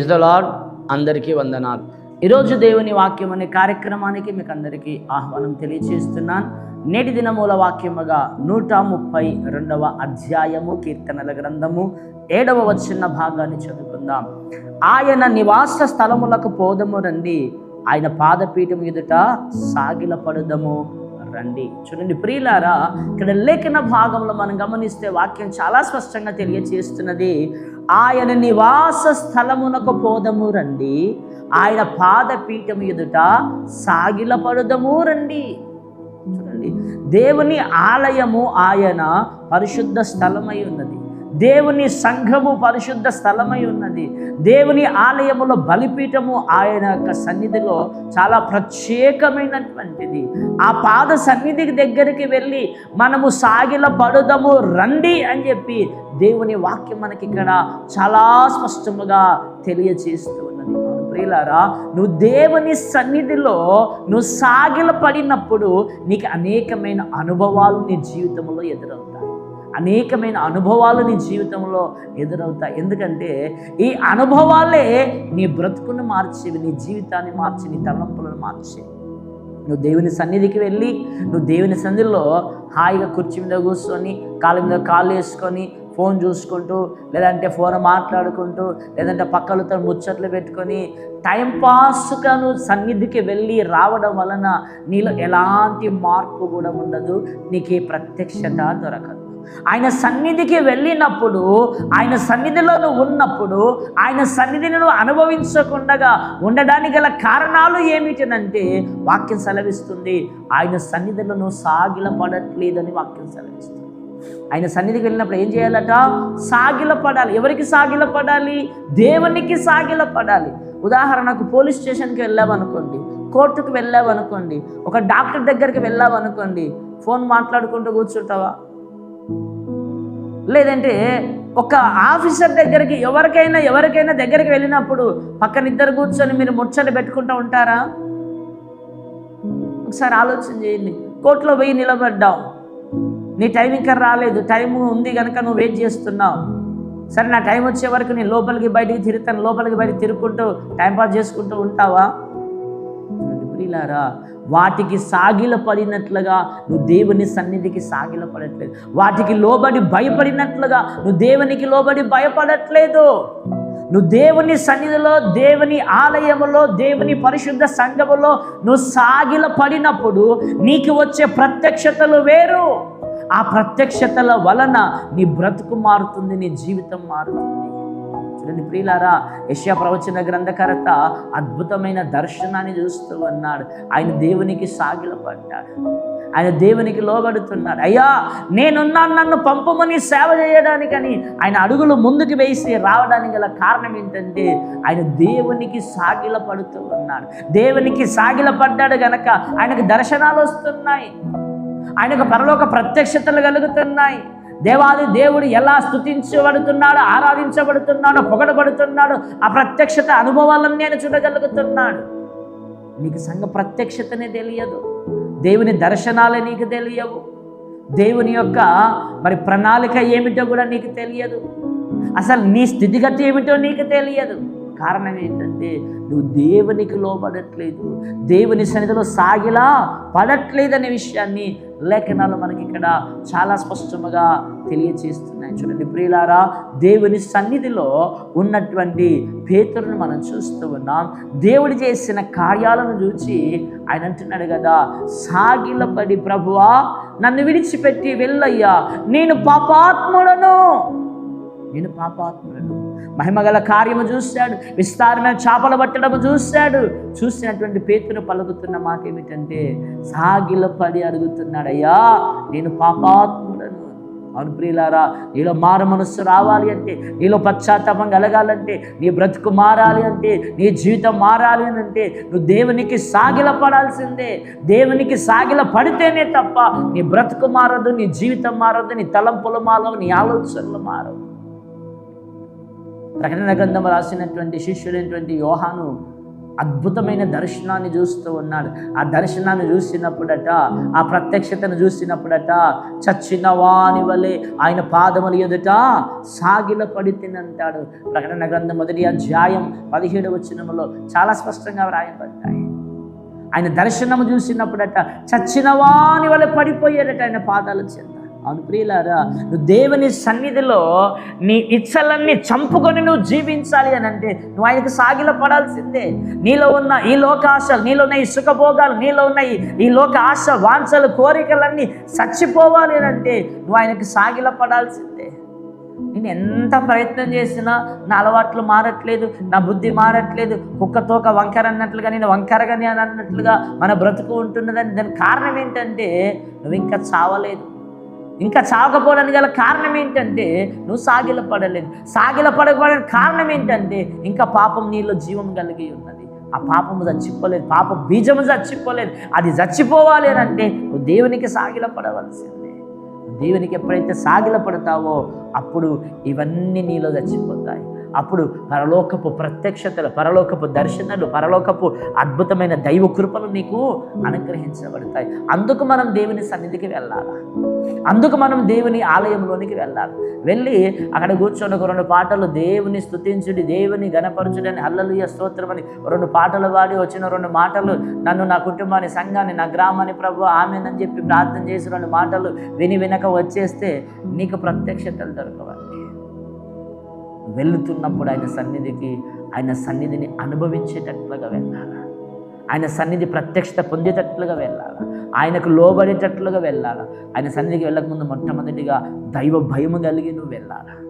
Praise the lord అందరికీ వందనాలు. ఈరోజు దేవుని వాక్యం అనే కార్యక్రమానికి మీకు అందరికీ ఆహ్వానం తెలియజేస్తున్నాను. నేటి దినమూల వాక్యముగా నూట ముప్పై రెండవ అధ్యాయము కీర్తనల గ్రంథము ఏడవ వచ్చిన భాగాన్ని చదువుకుందాం. ఆయన నివాస స్థలములకు పోదము రండి. ఆయన పాదపీఠం ఎదుట సాగిలపడదము. రండి. చూడండి ప్రియులారా ఇక్కడ లేఖన భాగంలో మనం గమనిస్తే వాక్యం చాలా స్పష్టంగా తెలియచేస్తున్నది ఆయన నివాస స్థలమునకు పోదము రండి. ఆయన పాదపీఠం ఎదుట సాగిలపడదము రండి. చూడండి దేవుని ఆలయము ఆయన పరిశుద్ధ స్థలమై ఉన్నది. దేవుని సంఘము పరిశుద్ధ స్థలమై ఉన్నది. దేవుని ఆలయములో బలిపీఠము ఆయన యొక్క సన్నిధిలో చాలా ప్రత్యేకమైనటువంటిది. ఆ పాద సన్నిధికి దగ్గరికి వెళ్ళి మనము సాగిల పడుదము రండి అని చెప్పి దేవుని వాక్యం మనకి ఇక్కడ చాలా స్పష్టముగా తెలియచేస్తూ ఉన్నది. ప్రియులారా నువ్వు దేవుని సన్నిధిలో నువ్వు సాగిల పడినప్పుడు నీకు అనేకమైన అనుభవాలు నీ జీవితంలో ఎదురవుతాయి. అనేకమైన అనుభవాలు నీ జీవితంలో ఎదురవుతాయి ఎందుకంటే ఈ అనుభవాలే నీ బ్రతుకును మార్చేవి నీ జీవితాన్ని మార్చి నీ తలంపులను మార్చేవి నువ్వు దేవుని సన్నిధికి వెళ్ళి నువ్వు దేవుని సన్నిధిలో హాయిగా కుర్చీ మీద కూర్చొని కాళ్ళ మీద కాళ్ళు వేసుకొని ఫోన్ చూసుకుంటూ లేదంటే ఫోన్ మాట్లాడుకుంటూ లేదంటే పక్కలతో ముచ్చట్లు పెట్టుకొని టైంపాస్గా నువ్వు సన్నిధికి వెళ్ళి రావడం వలన నీలో ఎలాంటి మార్పు కూడా ఉండదు. నీకు ప్రత్యక్షత దొరకదు. ఆయన సన్నిధికి వెళ్ళినప్పుడు ఆయన సన్నిధిలో నువ్వు ఉన్నప్పుడు ఆయన సన్నిధిని నువ్వు అనుభవించకుండా ఉండడానికి గల కారణాలు ఏమిటనంటే వాక్యం సెలవిస్తుంది. ఆయన సన్నిధిలో నువ్వు సాగిల పడట్లేదని వాక్యం సెలవిస్తుంది. ఆయన సన్నిధికి వెళ్ళినప్పుడు ఏం చేయాలట? సాగిల పడాలి ఎవరికి సాగిల పడాలి దేవునికి సాగిల పడాలి ఉదాహరణకు పోలీస్ స్టేషన్కి వెళ్ళామనుకోండి కోర్టుకు వెళ్ళామనుకోండి ఒక డాక్టర్ దగ్గరికి వెళ్ళామనుకోండి ఫోన్ మాట్లాడుకుంటూ కూర్చుంటావా? లేదంటే ఒక ఆఫీసర్ దగ్గరికి ఎవరికైనా ఎవరికైనా దగ్గరికి వెళ్ళినప్పుడు పక్కన ఇద్దరు కూర్చొని మీరు ముచ్చట పెట్టుకుంటూ ఉంటారా? ఒకసారి ఆలోచన చేయండి. కోర్టులో పోయి నిలబడ్డావు. నీ టైం ఇంకా రాలేదు. టైం ఉంది కనుక నువ్వు వెయిట్ చేస్తున్నావు. సరే నా టైం వచ్చే వరకు నేను లోపలికి బయటికి తిరుగుతాను లోపలికి బయటికి తిరుగుకుంటూ టైంపాస్ చేసుకుంటూ ఉంటావా? ప్రియులారా వాటికి సాగిల పడినట్లుగా నువ్వు దేవుని సన్నిధికి సాగిల పడట్లేదు వాటికి లోబడి భయపడినట్లుగా నువ్వు దేవునికి లోబడి భయపడట్లేదు. నువ్వు దేవుని సన్నిధిలో దేవుని ఆలయములో దేవుని పరిశుద్ధ సంఘములో నువ్వు సాగిల పడినప్పుడు నీకు వచ్చే ప్రత్యక్షతలు వేరు. ఆ ప్రత్యక్షతల వలన నీ బ్రతుకు మారుతుంది నీ జీవితం మారుతుంది. చూడండి. ప్రియులారా యశ్యా ప్రవచన గ్రంథకర్త అద్భుతమైన దర్శనాన్ని చూస్తూ ఉన్నాడు. ఆయన దేవునికి సాగిలపడ్డాడు. ఆయన దేవునికి లోబడుతున్నాడు. అయ్యా నేనున్నాను నన్ను పంపమని సేవ చేయడానికని ఆయన అడుగులు ముందుకు వేసి రావడానికి గల కారణం ఏంటంటే ఆయన దేవునికి సాగిల పడుతూ ఉన్నాడు. దేవునికి సాగిల పడ్డాడు గనక ఆయనకు దర్శనాలు వస్తున్నాయి. ఆయనకు పరలోక ప్రత్యక్షతలు కలుగుతున్నాయి. దేవాది దేవుడు ఎలా స్థుతించబడుతున్నాడు ఆరాధించబడుతున్నాడో పొగడబడుతున్నాడో ఆ ప్రత్యక్షత నేను చూడగలుగుతున్నాడు. నీకు సంఘ ప్రత్యక్షతనే తెలియదు. దేవుని దర్శనాలే నీకు తెలియవు. దేవుని యొక్క మరి ప్రణాళిక ఏమిటో కూడా నీకు తెలియదు. అసలు నీ స్థితిగతి ఏమిటో నీకు తెలియదు. కారణం ఏంటంటే నువ్వు దేవునికి లోపడట్లేదు దేవుని సన్నిధిలో సాగిలా పడట్లేదనే విషయాన్ని లేఖనాలు మనకి ఇక్కడ చాలా స్పష్టముగా తెలియచేస్తున్నాయి. చూడండి ప్రియులారా దేవుని సన్నిధిలో ఉన్నటువంటి పేతురును మనం చూస్తూ ఉన్నాం. దేవుడు చేసిన కార్యాలను చూచి ఆయన అంటున్నాడు కదా సాగిలపడి ప్రభువా నన్ను విడిచిపెట్టి వెళ్ళయ్యా. నేను పాపాత్ముడను. నేను పాపాత్ముడను. మహిమగల కార్యము చూశాడు విస్తారమైన చేపలు పట్టడము చూశాడు. చూసినటువంటి పేతును పలుకుతున్న మాట ఏమిటంటే సాగిలపడి అడుగుతున్నాడు అయ్యా నేను పాపాత్ముడను. అవును ప్రియులారా నీలో మారు మనస్సు రావాలి అంటే నీలో పశ్చాత్తాపం కలగాలంటే నీ బ్రతుకు మారాలి అంటే నీ జీవితం మారాలి అని అంటే నువ్వు దేవునికి సాగిల పడాల్సిందే. దేవునికి సాగిల పడితేనే తప్ప నీ బ్రతుకు మారదు నీ జీవితం మారదు నీ తలంపులు మారవు నీ ఆలోచనలు మారవు. ప్రకటన గ్రంథం రాసినటువంటి శిష్యుడైనటువంటి యోహాను అద్భుతమైన దర్శనాన్ని చూస్తూ ఉన్నాడు. ఆ దర్శనాన్ని చూసినప్పుడట ఆ ప్రత్యక్షతను చూసినప్పుడట చచ్చిన వాని వలె ఆయన పాదములు ఎదుట సాగిల పడితేనంటాడు ప్రకటన గ్రంథం మొదటి అధ్యాయం పదిహేడు వచ్చినములో చాలా స్పష్టంగా వ్రాయబడ్డాయి. ఆయన దర్శనము చూసినప్పుడట చచ్చిన వాని వలె పడిపోయాడట ఆయన పాదాలు చెంత. అవును ప్రియులారా నువ్వు దేవుని సన్నిధిలో నీ ఇచ్చలన్నీ చంపుకొని నువ్వు జీవించాలి అని అంటే నువ్వు ఆయనకు సాగిల పడాల్సిందే. నీలో ఉన్న ఈ లోక ఆశలు నీలో ఉన్న ఈ సుఖభోగాలు నీలో ఉన్న ఈ లోక ఆశ వాంఛలు కోరికలన్నీ చచ్చిపోవాలి అని అంటే నువ్వు ఆయనకు సాగిల పడాల్సిందే. నేను ఎంత ప్రయత్నం చేసినా నా అలవాట్లు మారట్లేదు నా బుద్ధి మారట్లేదు కుక్కతోక వంకర అన్నట్లుగా నేను వంకరగానే అని అన్నట్లుగా మన బ్రతుకు ఉంటున్నదని. దానికి కారణం ఏంటంటే నువ్వు ఇంకా చావలేదు. ఇంకా సాగపోవడానికి గల కారణం ఏంటంటే నువ్వు సాగిల పడలేదు సాగిల పడకపోవడానికి కారణం ఏంటంటే ఇంకా పాపం నీలో జీవం కలిగి ఉన్నది. ఆ పాపము చచ్చిపోలేదు. పాప బీజము చచ్చిపోలేదు. అది చచ్చిపోవాలి అని అంటే నువ్వు దేవునికి సాగిల పడవలసిందే దేవునికి ఎప్పుడైతే సాగిల పడతావో అప్పుడు ఇవన్నీ నీలో చచ్చిపోతాయి. అప్పుడు పరలోకపు ప్రత్యక్షతలు పరలోకపు దర్శనాలు పరలోకపు అద్భుతమైన దైవ కృపలు నీకు అనుగ్రహించబడతాయి. అందుకు మనం దేవుని సన్నిధికి వెళ్ళాలి? అందుకు మనం దేవుని ఆలయంలోనికి వెళ్ళాలి? వెళ్ళి అక్కడ కూర్చొని ఒక రెండు పాటలు దేవుని స్తుతించుడి దేవుని గణపరచుడని అల్లలుయ స్తోత్రం అని రెండు పాటలు పాడి వచ్చిన రెండు మాటలు నన్ను నా కుటుంబాన్ని సంఘాన్ని నా గ్రామాన్ని ప్రభు ఆమెనని చెప్పి ప్రార్థన చేసి రెండు మాటలు విని వినక వచ్చేస్తే నీకు ప్రత్యక్షతలు దొరకవండి. వెళుతున్నప్పుడు ఆయన సన్నిధికి ఆయన సన్నిధిని అనుభవించేటట్లుగా వెళ్ళాలి? ఆయన సన్నిధి ప్రత్యక్షత పొందేటట్లుగా వెళ్ళాలి? ఆయనకు లోబడేటట్లుగా వెళ్ళాలి? ఆయన సన్నిధికి వెళ్ళకముందు మొట్టమొదటిగా దైవ భయము కలిగి నువ్వు వెళ్ళాలి?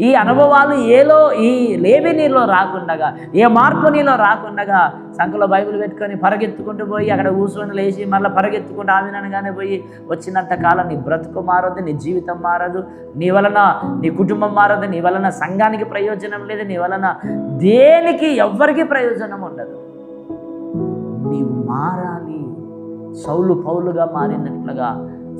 ఈ అనుభవాలు ఏలో ఈ లేవి నీలో రాకుండగా ఏ మార్పు నీలో రాకుండగా సంఖలో బైబిల్ పెట్టుకొని పరగెత్తుకుంటూ పోయి అక్కడ కూర్చొని లేచి మళ్ళీ పరగెత్తుకుంటూ ఆమెనగానే పోయి వచ్చినంత కాలం నీ బ్రతుకు మారదు నీ జీవితం మారదు. నీ వలన నీ కుటుంబం మారదు నీ వలన సంఘానికి ప్రయోజనం లేదు నీ వలన దేనికి ఎవ్వరికి ప్రయోజనం ఉండదు. నీవు మారాలి. సౌలు పౌలుగా మారినట్లుగా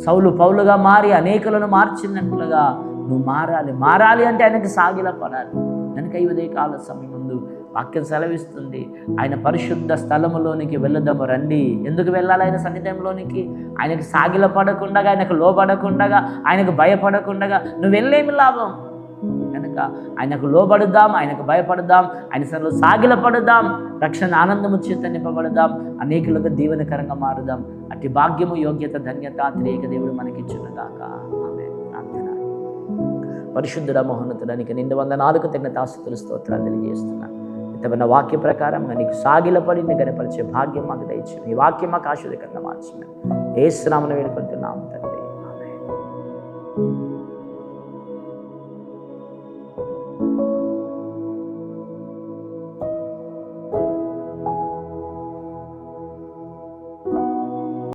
సౌలు పౌలుగా మారి అనేకులను మార్చినట్లుగా నువ్వు మారాలి. మారాలి అంటే ఆయనకి సాగిలపడాలి కనుక ఈ ఉదయకాల సమయం ముందు వాక్యం సెలవిస్తుంది. ఆయన పరిశుద్ధ స్థలములోనికి వెళ్ళదాము రండి. ఎందుకు వెళ్ళాలి ఆయన సన్నిధంలోనికి ఆయనకి సాగిల పడకుండా ఆయనకు లోబడకుండా ఆయనకు భయపడకుండా నువ్వు వెళ్ళేమి లాభం? కనుక ఆయనకు లోబడుదాం ఆయనకు భయపడదాం ఆయన సన్నిధిలో సాగిల పడుదాం రక్షణ ఆనందము చేత నింపబడదాం అనేకులకు దీవెనకరంగా మారుదాం. అట్టి భాగ్యము యోగ్యత ధన్యత త్రేక దేవుడు మనకిచ్చునుగాక ఆమె పరిశుద్ధుడ మహోన్నతుడానికి నిండు వంద నాలుగు తగిన తాస్తుతులు స్తోత్రాలు తెలియజేస్తున్నాను. ఇంతమైన వాక్య ప్రకారం నీకు సాగిలపడి నీ గనపరిచే భాగ్యం మాకు దయచు నీ వాక్యం మాకు ఆశీర్వదకరంగా మార్చిన ఏ శ్రామను వేడుకుంటున్నాం తండ్రి.